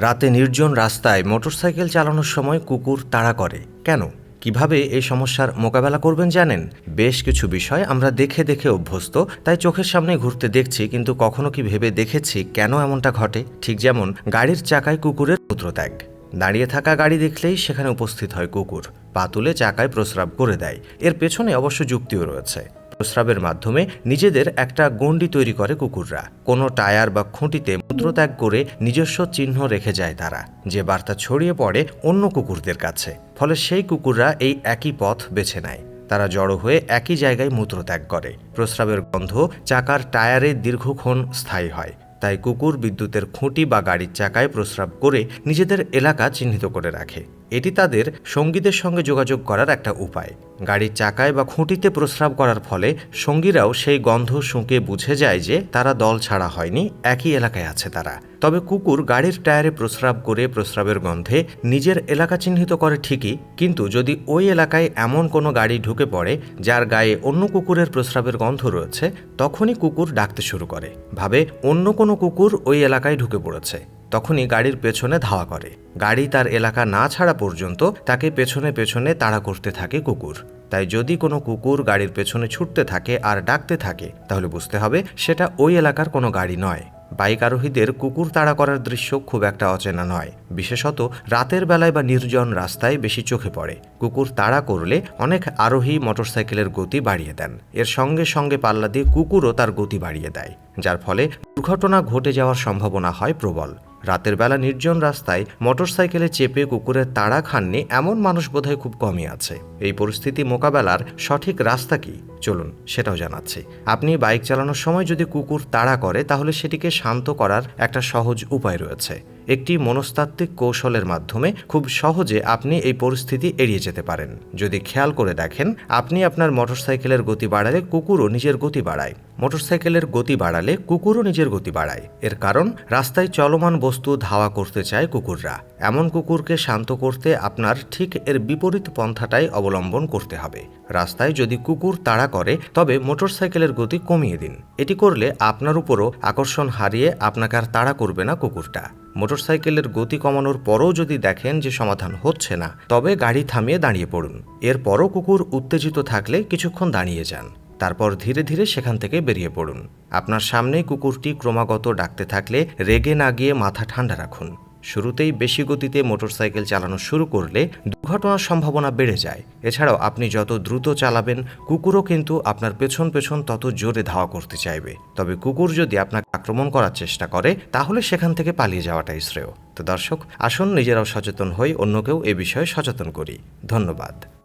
রাতে নির্জন রাস্তায় মোটরসাইকেল চালানোর সময় কুকুর তাড়া করে। কেন? কীভাবে এই সমস্যার মোকাবেলা করবেন জানেন? বেশ কিছু বিষয় আমরা দেখে দেখে অভ্যস্ত, তাই চোখের সামনে ঘুরতে দেখছি, কিন্তু কখনো কি ভেবে দেখেছি কেন এমনটা ঘটে? ঠিক যেমন গাড়ির চাকায় কুকুরের মূত্রত্যাগ দাঁড়িয়ে থাকা গাড়ি দেখলেই সেখানে উপস্থিত হয় কুকুর। পা তুলে চাকায় প্রস্রাব করে দেয়। এর পেছনে অবশ্য যুক্তিও রয়েছে। প্রস্রাবের মাধ্যমে নিজেদের একটা গণ্ডি তৈরি করে কুকুররা। কোনো টায়ার বা খুঁটিতে মূত্রত্যাগ করে নিজস্ব চিহ্ন রেখে যায় তারা। যে বার্তা ছড়িয়ে পড়ে অন্য কুকুরদের কাছে। ফলে সেই কুকুররা এই একই পথ বেছে নেয়। তারা জড়ো হয়ে একই জায়গায় মূত্রত্যাগ করে। প্রস্রাবের গন্ধ চাকার টায়ারে দীর্ঘক্ষণ স্থায়ী হয়। তাই কুকুর বিদ্যুতের খুঁটি বা গাড়ির চাকায় প্রস্রাব করে নিজেদের এলাকা চিহ্নিত করে রাখে। এটি তাদের সঙ্গীদের সঙ্গে যোগাযোগ করার একটা উপায়। গাড়ির চাকায় বা খুঁটিতে প্রস্রাব করার ফলে সঙ্গীরাও সেই গন্ধ শুঁকে বুঝে যায় যে তারা দল ছাড়া হয়নি, একই এলাকায় আছে তারা। তবে কুকুর গাড়ির টায়ারে প্রস্রাব করে প্রস্রাবের গন্ধে নিজের এলাকা চিহ্নিত করে ঠিকই, কিন্তু যদি ওই এলাকায় এমন কোনো গাড়ি ঢুকে পড়ে যার গায়ে অন্য কুকুরের প্রস্রাবের গন্ধ রয়েছে, তখনই কুকুর ডাকতে শুরু করে। ভাবে, অন্য কোনো কুকুর ওই এলাকায় ঢুকে পড়েছে। তখনই গাড়ির পেছনে ধাওয়া করে। গাড়ি তার এলাকা না ছাড়া পর্যন্ত তাকে পেছনে পেছনে তাড়া করতে থাকে কুকুর। তাই যদি কোনো কুকুর গাড়ির পেছনে ছুটতে থাকে আর ডাকতে থাকে, তাহলে বুঝতে হবে সেটা ওই এলাকার কোনো গাড়ি নয়। বাইক আরোহীদের কুকুর তাড়া করার দৃশ্য খুব একটা অচেনা নয়। বিশেষত রাতের বেলায় বা নির্জন রাস্তায় বেশি চোখে পড়ে। কুকুর তাড়া করলে অনেক আরোহী মোটরসাইকেলের গতি বাড়িয়ে দেন। এর সঙ্গে সঙ্গে পাল্লা দিয়ে কুকুরও তার গতি বাড়িয়ে দেয়, যার ফলে দুর্ঘটনা ঘটে যাওয়ার সম্ভাবনা হয় প্রবল। রাতের বেলা নির্জন রাস্তায় মোটরসাইকেলে চেপে কুকুরের তাড়া খাননি এমন মানুষ বোধহয় খুব কমই আছে। এই পরিস্থিতি মোকাবেলার সঠিক রাস্তা কি? চলুন, সেটাও জানাচ্ছি। আপনি বাইক চালানোর সময় যদি কুকুর তাড়া করে, তাহলে সেটিকে শান্ত করার একটা সহজ উপায় রয়েছে। একটি মনস্তাত্ত্বিক কৌশলের মাধ্যমে খুব সহজে আপনি এই পরিস্থিতি এড়িয়ে যেতে পারেন। যদি খেয়াল করে দেখেন, আপনি আপনার মোটরসাইকেলের গতি বাড়ালে কুকুরও নিজের গতি বাড়ায়। মোটরসাইকেলের গতি বাড়ালে কুকুরও নিজের গতি বাড়ায়। এর কারণ, রাস্তায় চলমান বস্তু ধাওয়া করতে চায় কুকুররা। এমন কুকুরকে শান্ত করতে আপনার ঠিক এর বিপরীত পন্থাটাই অবলম্বন করতে হবে। রাস্তায় যদি কুকুর তাড়া করে, তবে মোটরসাইকেলের গতি কমিয়ে দিন। এটি করলে আপনার উপরও আকর্ষণ হারিয়ে আপনাকে আর তাড়া করবে না কুকুরটা। মোটরসাইকেলের গতি কমানোর পরও যদি দেখেন যে সমাধান হচ্ছে না, তবে গাড়ি থামিয়ে দাঁড়িয়ে পড়ুন। এরপরও কুকুর উত্তেজিত থাকলে কিছুক্ষণ দাঁড়িয়ে যান। তারপর ধীরে ধীরে সেখান থেকে বেরিয়ে পড়ুন। আপনার সামনে কুকুরটি ক্রমাগত ডাকতে থাকলে রেগে না গিয়ে মাথা ঠান্ডা রাখুন। শুরুতেই বেশি গতিতে মোটরসাইকেল চালানো শুরু করলে দুর্ঘটনার সম্ভাবনা বেড়ে যায়। এছাড়াও আপনি যত দ্রুত চালাবেন, কুকুরও কিন্তু আপনার পেছন পেছন তত জোরে ধাওয়া করতে চাইবে। তবে কুকুর যদি আপনাকে আক্রমণ করার চেষ্টা করে, তাহলে সেখান থেকে পালিয়ে যাওয়াটাই শ্রেয়। তো দর্শক, আসুন নিজেরাও সচেতন হই, অন্যকেও এ বিষয়ে সচেতন করি। ধন্যবাদ।